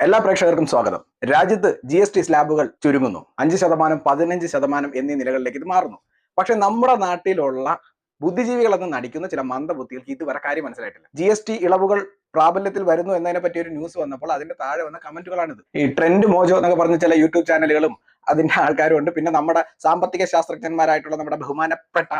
എല്ലാ പ്രേക്ഷകർക്കും സ്വാഗതം. രാജ്യത്ത് ജി എസ് ടി സ്ലാബുകൾ ചുരുങ്ങുന്നു. അഞ്ച് ശതമാനം പതിനഞ്ച് ശതമാനം എന്നീ നിലകളിലേക്ക് ഇത് മാറുന്നു. പക്ഷെ നമ്മുടെ നാട്ടിലുള്ള ബുദ്ധിജീവികൾ എന്ന് നടിക്കുന്ന ചില മന്ദബുദ്ധികൾക്ക് ഇതുവരെ കാര്യം മനസ്സിലായിട്ടില്ല. ജി എസ് ടി ഇളവുകൾ പ്രാബല്യത്തിൽ വരുന്നു എന്നതിനെ പറ്റി ഒരു ന്യൂസ് വന്നപ്പോൾ അതിന്റെ താഴെ വന്ന കമന്റുകളാണിത്. ഈ ട്രെൻഡ് മോജോ എന്നൊക്കെ പറഞ്ഞ ചില യൂട്യൂബ് ചാനലുകളും അതിന്റെ ആൾക്കാരും ഉണ്ട് പിന്നെ നമ്മുടെ സാമ്പത്തിക ശാസ്ത്രജ്ഞന്മാരായിട്ടുള്ള നമ്മുടെ ബഹുമാനപ്പെട്ട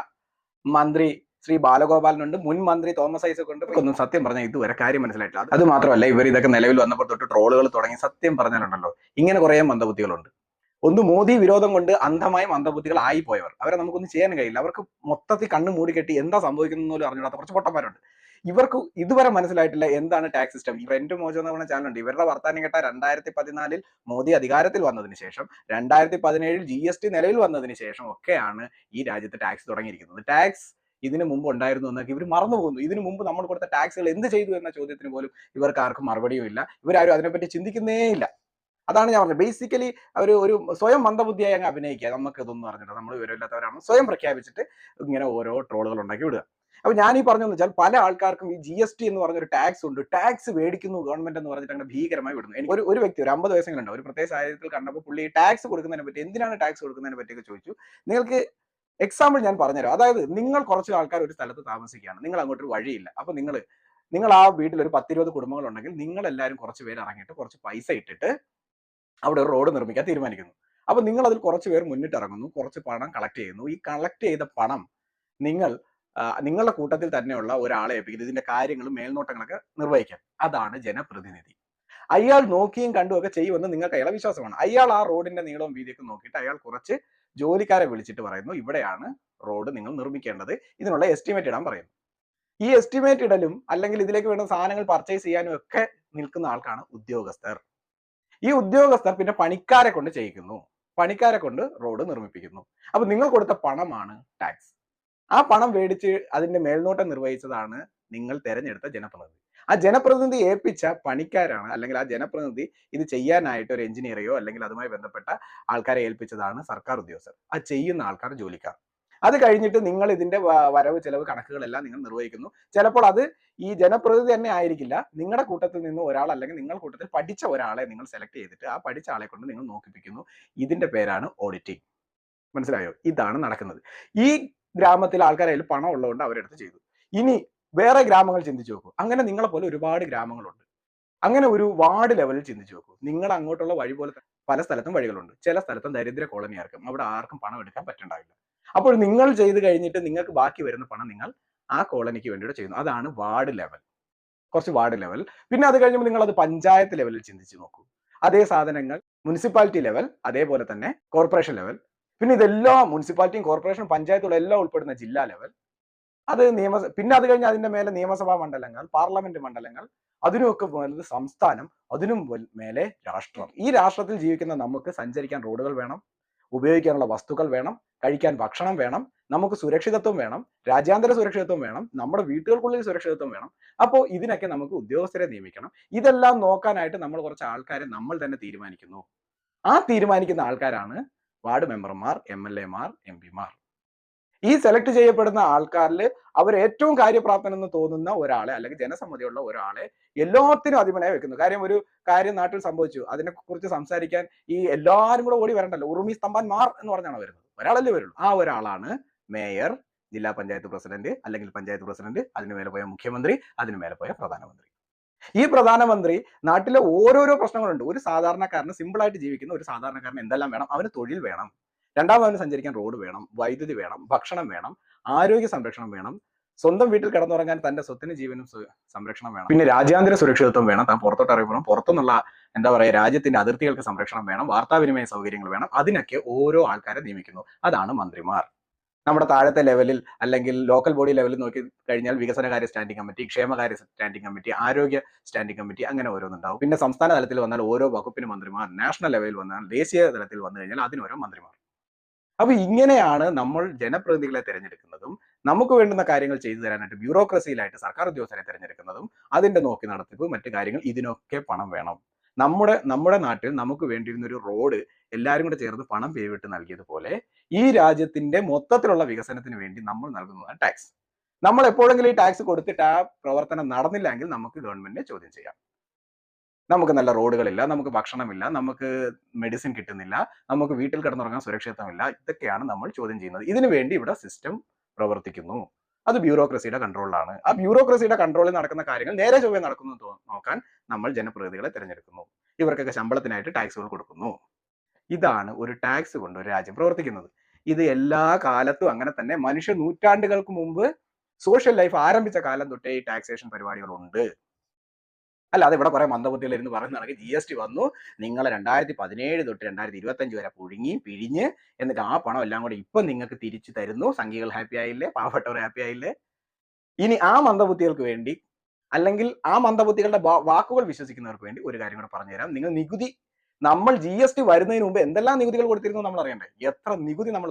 മന്ത്രി ശ്രീ ബാലഗോപാലനുണ്ട്. മുൻ മന്ത്രി തോമസ് ഐസക് ഉണ്ട്. ഒന്നും സത്യം പറഞ്ഞാൽ ഇതുവരെ കാര്യം മനസ്സിലായിട്ടില്ല. അത് മാത്രമല്ല ഇവർ ഇതൊക്കെ നിലവിൽ വന്നപ്പോൾ തൊട്ട് ട്രോളുകൾ തുടങ്ങി. സത്യം പറഞ്ഞാലുണ്ടല്ലോ ഇങ്ങനെ കുറേ മന്ദബുദ്ധികളുണ്ട്. ഒന്ന് മോദി വിരോധം കൊണ്ട് അന്ധമായ മന്ദബുദ്ധികൾ ആയി പോയവർ അവരെ നമുക്കൊന്നും ചെയ്യാൻ കഴിയില്ല. അവർക്ക് മൊത്തത്തിൽ കണ്ണു മൂടിക്കെട്ടി എന്താ സംഭവിക്കുന്നു പോലും അറിഞ്ഞിടാത്ത കുറച്ച് പൊട്ടന്മാരുണ്ട്. ഇവർക്ക് ഇതുവരെ മനസ്സിലായിട്ടില്ല എന്താണ് ടാക്സ് സിസ്റ്റം. ഇവർ റെന്റ് മോജോ എന്ന് പറഞ്ഞ ചാനലുണ്ട്. ഇവരുടെ വർത്താനം കേട്ട രണ്ടായിരത്തി പതിനാലിൽ മോദി അധികാരത്തിൽ വന്നതിന് ശേഷം രണ്ടായിരത്തി പതിനേഴിൽ ജി എസ് ടി നിലവിൽ വന്നതിന് ശേഷം ഒക്കെയാണ് ഈ രാജ്യത്ത് ടാക്സ് തുടങ്ങിയിരിക്കുന്നത്. ടാക്സ് ഇതിനു മുമ്പ് ഉണ്ടായിരുന്നു എന്നൊക്കെ ഇവർ മറന്നു പോകുന്നു. ഇതിനു മുമ്പ് നമ്മൾ കൊടുത്ത ടാക്സുകൾ എന്ത് ചെയ്തു എന്ന ചോദ്യത്തിന് പോലും ഇവർക്ക് ആർക്കും മറുപടിയും ഇല്ല. ഇവരാരും അതിനെപ്പറ്റി ചിന്തിക്കുന്നേ ഇല്ല. അതാണ് ഞാൻ പറഞ്ഞത്. ബേസിക്കലി അവർ ഒരു സ്വയം മന്ദബുദ്ധിയായി അങ്ങ് അഭിനയിക്കുക. നമുക്ക് ഇതൊന്നും അറിഞ്ഞിട്ട് നമ്മൾ വിവരമില്ലാത്തവരാണ്. സ്വയം പ്രഖ്യാപിച്ചിട്ട് ഇങ്ങനെ ഓരോ ട്രോളുകൾ ഉണ്ടാക്കി വിടുക. അപ്പൊ ഞാൻ ഈ പറഞ്ഞു വെച്ചാൽ പല ആൾക്കാർക്കും ഈ ജി എസ് ടി എന്ന് പറഞ്ഞൊരു ടാക്സ് ഉണ്ട്. ടാക്സ് മേടിക്കുന്നു ഗവൺമെന്റ് എന്ന് പറഞ്ഞിട്ട് അങ്ങനെ ഭീകരമായി വിടുന്നു. എനിക്ക് ഒരു ഒരു വ്യക്തി ഒരു അമ്പത് വയസ്സെങ്കിലും ഉണ്ട്. ഒരു പ്രത്യേക സാഹചര്യത്തിൽ കണ്ടപ്പോൾ പുള്ളി ടാക്സ് കൊടുക്കുന്നതിനെ പറ്റി എന്തിനാണ് ടാക്സ് കൊടുക്കുന്നതിനെ പറ്റിയൊക്കെ ചോദിച്ചു. നിങ്ങൾക്ക് എക്സാമ്പിൾ ഞാൻ പറഞ്ഞുതരാം. അതായത് നിങ്ങൾ കുറച്ച് ആൾക്കാർ ഒരു സ്ഥലത്ത് താമസിക്കുകയാണ്. നിങ്ങൾ അങ്ങോട്ടൊരു വഴിയില്ല. അപ്പൊ നിങ്ങൾ നിങ്ങൾ ആ വീട്ടിൽ ഒരു പത്തിരുപത് കുടുംബങ്ങൾ ഉണ്ടെങ്കിൽ നിങ്ങൾ എല്ലാവരും കുറച്ച് പേര് ഇറങ്ങിയിട്ട് കുറച്ച് പൈസ ഇട്ടിട്ട് അവിടെ ഒരു റോഡ് നിർമ്മിക്കാൻ തീരുമാനിക്കുന്നു. അപ്പൊ നിങ്ങൾ അതിൽ കുറച്ച് പേർ മുന്നിട്ട് ഇറങ്ങുന്നു. കുറച്ച് പണം കളക്ട് ചെയ്യുന്നു. ഈ കളക്ട് ചെയ്ത പണം നിങ്ങൾ നിങ്ങളുടെ കൂട്ടത്തിൽ തന്നെയുള്ള ഒരാളെ ഏൽപ്പിക്കുന്നത് ഇതിന്റെ കാര്യങ്ങളും മേൽനോട്ടങ്ങളൊക്കെ നിർവഹിക്കാൻ. അതാണ് ജനപ്രതിനിധി. അയാൾ നോക്കിയും കണ്ടുമൊക്കെ ചെയ്യുമെന്ന് നിങ്ങൾക്ക് അയാളെ വിശ്വാസമാണ്. അയാൾ ആ റോഡിന്റെ നീളവും വീതിയൊക്കെ നോക്കിയിട്ട് അയാൾ കുറച്ച് ജോലിക്കാരെ വിളിച്ചിട്ട് പറയുന്നു ഇവിടെയാണ് റോഡ് നിങ്ങൾ നിർമ്മിക്കേണ്ടത്. ഇതിനുള്ള എസ്റ്റിമേറ്റ് ഇടാൻ പറയുന്നു. ഈ എസ്റ്റിമേറ്റ് ഇടലും അല്ലെങ്കിൽ ഇതിലേക്ക് വേണ്ട സാധനങ്ങൾ പർച്ചേസ് ചെയ്യാനും ഒക്കെ നിൽക്കുന്ന ആൾക്കാണ് ഉദ്യോഗസ്ഥർ. ഈ ഉദ്യോഗസ്ഥർ പിന്നെ പണിക്കാരെ കൊണ്ട് ചെയ്യിക്കുന്നു. പണിക്കാരെ കൊണ്ട് റോഡ് നിർമ്മിപ്പിക്കുന്നു. അപ്പൊ നിങ്ങൾ കൊടുത്ത പണമാണ് ടാക്സ് ആ പണം മേടിച്ച് അതിന്റെ മേൽനോട്ടം നിർവഹിച്ചതാണ് നിങ്ങൾ തെരഞ്ഞെടുത്ത ജനപ്രതിനിധി. ആ ജനപ്രതിനിധി ഏൽപ്പിച്ച പണിക്കാരാണ് അല്ലെങ്കിൽ ആ ജനപ്രതിനിധി ഇത് ചെയ്യാനായിട്ട് ഒരു എഞ്ചിനീയറെയോ അല്ലെങ്കിൽ അതുമായി ബന്ധപ്പെട്ട ആൾക്കാരെ ഏൽപ്പിച്ചതാണ് സർക്കാർ ഉദ്യോഗസ്ഥർ. ആ ചെയ്യുന്ന ആൾക്കാർ ജോലിക്കാർ. അത് കഴിഞ്ഞിട്ട് നിങ്ങൾ ഇതിന്റെ വരവ് ചെലവ് കണക്കുകളെല്ലാം നിങ്ങൾ നിർവഹിക്കുന്നു. ചിലപ്പോൾ അത് ഈ ജനപ്രതിനിധി തന്നെ ആയിരിക്കില്ല. നിങ്ങളുടെ കൂട്ടത്തിൽ നിന്ന് ഒരാൾ അല്ലെങ്കിൽ നിങ്ങളുടെ കൂട്ടത്തിൽ പഠിച്ച ഒരാളെ നിങ്ങൾ സെലക്ട് ചെയ്തിട്ട് ആ പഠിച്ച ആളെ കൊണ്ട് നിങ്ങൾ നോക്കിപ്പിക്കുന്നു. ഇതിന്റെ പേരാണ് ഓഡിറ്റിംഗ് മനസ്സിലായോ? ഇതാണ് നടക്കുന്നത്. ഈ ഗ്രാമത്തിൽ ആൾക്കാരെ പണം ഉള്ളതുകൊണ്ട് അവരെടുത്ത് ചെയ്തു. ഇനി വേറെ ഗ്രാമങ്ങൾ ചിന്തിച്ചു നോക്കൂ. അങ്ങനെ നിങ്ങളെ പോലെ ഒരുപാട് ഗ്രാമങ്ങളുണ്ട്. അങ്ങനെ ഒരു വാർഡ് ലെവലിൽ ചിന്തിച്ചു നോക്കൂ. നിങ്ങൾ അങ്ങോട്ടുള്ള വഴി പോലെ പല സ്ഥലത്തും വഴികളുണ്ട്. ചില സ്ഥലത്തും ദരിദ്ര കോളനിയാർക്കും അവിടെ ആർക്കും പണം എടുക്കാൻ പറ്റുണ്ടാവില്ല. അപ്പോൾ നിങ്ങൾ ചെയ്ത് കഴിഞ്ഞിട്ട് നിങ്ങൾക്ക് ബാക്കി വരുന്ന പണം നിങ്ങൾ ആ കോളനിക്ക് വേണ്ടിയിട്ട് ചെയ്യുന്നു. അതാണ് വാർഡ് ലെവൽ. കുറച്ച് വാർഡ് ലെവൽ. പിന്നെ അത് കഴിയുമ്പോൾ നിങ്ങൾ അത് പഞ്ചായത്ത് ലെവലിൽ ചിന്തിച്ചു നോക്കൂ. അതേ സാധനങ്ങൾ മുനിസിപ്പാലിറ്റി ലെവൽ അതേപോലെ തന്നെ കോർപ്പറേഷൻ ലെവൽ. പിന്നെ ഇതെല്ലാം മുനിസിപ്പാലിറ്റിയും കോർപ്പറേഷനും പഞ്ചായത്തുകളും എല്ലാം ഉൾപ്പെടുന്ന ജില്ലാ ലെവൽ. അത് നിയമ പിന്നെ അത് കഴിഞ്ഞ് അതിന്റെ മേലെ നിയമസഭാ മണ്ഡലങ്ങൾ പാർലമെന്റ് മണ്ഡലങ്ങൾ അതിനുമൊക്കെ വലുത് സംസ്ഥാനം അതിനും മേലെ രാഷ്ട്രം. ഈ രാഷ്ട്രത്തിൽ ജീവിക്കുന്ന നമുക്ക് സഞ്ചരിക്കാൻ റോഡുകൾ വേണം ഉപയോഗിക്കാനുള്ള വസ്തുക്കൾ വേണം കഴിക്കാൻ ഭക്ഷണം വേണം നമുക്ക് സുരക്ഷിതത്വം വേണം രാജ്യാന്തര സുരക്ഷിതത്വം വേണം നമ്മുടെ വീട്ടുകൾക്കുള്ളിൽ സുരക്ഷിതത്വം വേണം. അപ്പോൾ ഇതിനൊക്കെ നമുക്ക് ഉദ്യോഗസ്ഥരെ നിയമിക്കണം. ഇതെല്ലാം നോക്കാനായിട്ട് നമ്മൾ കുറച്ച് ആൾക്കാരെ നമ്മൾ തന്നെ തീരുമാനിക്കുന്നു. ആ തീരുമാനിക്കുന്ന ആൾക്കാരാണ് വാർഡ് മെമ്പർമാർ എം എൽ എമാർ എം പിമാർ. ഈ സെലക്ട് ചെയ്യപ്പെടുന്ന ആൾക്കാരിൽ അവർ ഏറ്റവും കാര്യപ്രാപ്തനെന്ന് തോന്നുന്ന ഒരാളെ അല്ലെങ്കിൽ ജനസമ്മതിയുള്ള ഒരാളെ എല്ലാത്തിനും അധിപനായി വെക്കുന്നു. കാര്യം ഒരു കാര്യം നാട്ടിൽ സംഭവിച്ചു. അതിനെ കുറിച്ച് സംസാരിക്കാൻ ഈ എല്ലാവരും കൂടെ ഓടി വരണ്ടല്ലോ. ഉറുമി സ്തംഭന്മാർ എന്ന് പറഞ്ഞാണ് വരുന്നത്. ഒരാളല്ലേ വരുള്ളൂ. ആ ഒരാളാണ് മേയർ ജില്ലാ പഞ്ചായത്ത് പ്രസിഡന്റ് അല്ലെങ്കിൽ പഞ്ചായത്ത് പ്രസിഡന്റ് അതിന് മേലെ പോയ മുഖ്യമന്ത്രി അതിന് മേലെ പോയ പ്രധാനമന്ത്രി. ഈ പ്രധാനമന്ത്രി നാട്ടിലെ ഓരോരോ പ്രശ്നങ്ങളുണ്ട്. ഒരു സാധാരണക്കാരന് സിമ്പിൾ ആയിട്ട് ജീവിക്കുന്ന ഒരു സാധാരണക്കാരന് എന്തെല്ലാം വേണം? അവന് തൊഴിൽ വേണം. രണ്ടാമത് അവന് സഞ്ചരിക്കാൻ റോഡ് വേണം വൈദ്യുതി വേണം ഭക്ഷണം വേണം ആരോഗ്യ സംരക്ഷണം വേണം. സ്വന്തം വീട്ടിൽ കിടന്നുറങ്ങാൻ തന്റെ സ്വത്തിന് ജീവനും സംരക്ഷണം വേണം. പിന്നെ രാജ്യാന്തര സുരക്ഷിതത്വം വേണം. താൻ പുറത്തോട്ട് അറിയപ്പെടണം പുറത്തുനിന്നുള്ള എന്താ പറയുക രാജ്യത്തിന്റെ അതിർത്തികൾക്ക് സംരക്ഷണം വേണം. വാർത്താവിനിമയ സൗകര്യങ്ങൾ വേണം. അതിനൊക്കെ ഓരോ ആൾക്കാരെ നിയമിക്കുന്നു. അതാണ് മന്ത്രിമാർ. നമ്മുടെ താഴത്തെ ലെവലിൽ അല്ലെങ്കിൽ ലോക്കൽ ബോഡി ലെവലിൽ നോക്കി കഴിഞ്ഞാൽ വികസനകാര്യ സ്റ്റാൻഡിംഗ് കമ്മിറ്റി ക്ഷേമകാര്യ സ്റ്റാൻഡിംഗ് കമ്മിറ്റി ആരോഗ്യ സ്റ്റാൻഡിംഗ് കമ്മിറ്റി അങ്ങനെ ഓരോന്നുണ്ടാവും. പിന്നെ സംസ്ഥാന തലത്തിൽ വന്നാൽ ഓരോ വകുപ്പിന് മന്ത്രിമാർ നാഷണൽ ലെവലിൽ വന്നാൽ ദേശീയ തലത്തിൽ വന്നു കഴിഞ്ഞാൽ അതിനോരോ മന്ത്രിമാർ. അപ്പൊ ഇങ്ങനെയാണ് നമ്മൾ ജനപ്രതിനിധികളെ തിരഞ്ഞെടുക്കുന്നതും നമുക്ക് വേണ്ടുന്ന കാര്യങ്ങൾ ചെയ്തു തരാനായിട്ട് ബ്യൂറോക്രസിയിലായിട്ട് സർക്കാർ ഉദ്യോഗസ്ഥരെ തിരഞ്ഞെടുക്കുന്നതും അതിന്റെ നോക്കി നടത്തിപ്പ് മറ്റു കാര്യങ്ങൾ ഇതിനൊക്കെ പണം വേണം. നമ്മുടെ നമ്മുടെ നാട്ടിൽ നമുക്ക് വേണ്ടിയിരുന്ന ഒരു റോഡ് എല്ലാവരും കൂടെ ചേർന്ന് പണം പേവിട്ട് നൽകിയതുപോലെ ഈ രാജ്യത്തിന്റെ മൊത്തത്തിലുള്ള വികസനത്തിന് വേണ്ടി നമ്മൾ നൽകുന്നതാണ് ടാക്സ്. നമ്മൾ എപ്പോഴെങ്കിലും ഈ ടാക്സ് കൊടുത്തിട്ട് ആ പ്രവർത്തനം നടന്നില്ലെങ്കിൽ നമുക്ക് ഗവൺമെന്റിനെ ചോദ്യം ചെയ്യാം. നമുക്ക് നല്ല റോഡുകളില്ല നമുക്ക് ഭക്ഷണമില്ല നമുക്ക് മെഡിസിൻ കിട്ടുന്നില്ല നമുക്ക് വീട്ടിൽ കിടന്നുറങ്ങാൻ സുരക്ഷിതമില്ല ഇതൊക്കെയാണ് നമ്മൾ ചോദ്യം ചെയ്യുന്നത്. ഇതിനു വേണ്ടി ഇവിടെ സിസ്റ്റം പ്രവർത്തിക്കുന്നു. അത് ബ്യൂറോക്രസിയുടെ കൺട്രോളിലാണ് ആ ബ്യൂറോക്രസിയുടെ കൺട്രോളിൽ നടക്കുന്ന കാര്യങ്ങൾ നേരെ ചൊവ്വേ നടക്കുന്നു നോക്കാൻ നമ്മൾ ജനപ്രതിനിധികളെ തിരഞ്ഞെടുക്കുന്നു. ഇവർക്കൊക്കെ ശമ്പളത്തിനായിട്ട് ടാക്സുകൾ കൊടുക്കുന്നു. ഇതാണ് ഒരു ടാക്സ് കൊണ്ട് ഒരു രാജ്യം പ്രവർത്തിക്കുന്നത്. ഇത് എല്ലാ കാലത്തും അങ്ങനെ തന്നെ മനുഷ്യ നൂറ്റാണ്ടുകൾക്ക് മുമ്പ് സോഷ്യൽ ലൈഫ് ആരംഭിച്ച കാലം തൊട്ടേ ഈ ടാക്സേഷൻ പരിപാടികളുണ്ട് അല്ലാതെ ഇവിടെ കുറെ മന്ദബുദ്ധികൾ ഇരുന്ന് പറയുന്നതാണെങ്കിൽ ജി എസ് ടി വന്നു. നിങ്ങൾ രണ്ടായിരത്തി പതിനേഴ് തൊട്ട് രണ്ടായിരത്തി ഇരുപത്തി അഞ്ച് വരെ പുഴുങ്ങി പിഴിഞ്ഞ് എന്നിട്ട് ആ പണം എല്ലാം കൂടെ ഇപ്പൊ നിങ്ങൾക്ക് തിരിച്ചു തരുന്നു. സംഘികൾ ഹാപ്പി ആയില്ലേ? പാവപ്പെട്ടവർ ഹാപ്പി ആയില്ലേ? ഇനി ആ മന്ദബുദ്ധികൾക്ക് വേണ്ടി അല്ലെങ്കിൽ ആ മന്ദബുദ്ധികളുടെ വാക്കുകൾ വിശ്വസിക്കുന്നവർക്ക് വേണ്ടി ഒരു കാര്യം കൂടെ പറഞ്ഞുതരാം. നിങ്ങൾ നികുതി നമ്മൾ ജി എസ് ടി വരുന്നതിന് മുമ്പ് എന്തെല്ലാം നികുതികൾ കൊടുത്തിരുന്നു നമ്മൾ അറിയണ്ടേ? എത്ര നികുതി നമ്മൾ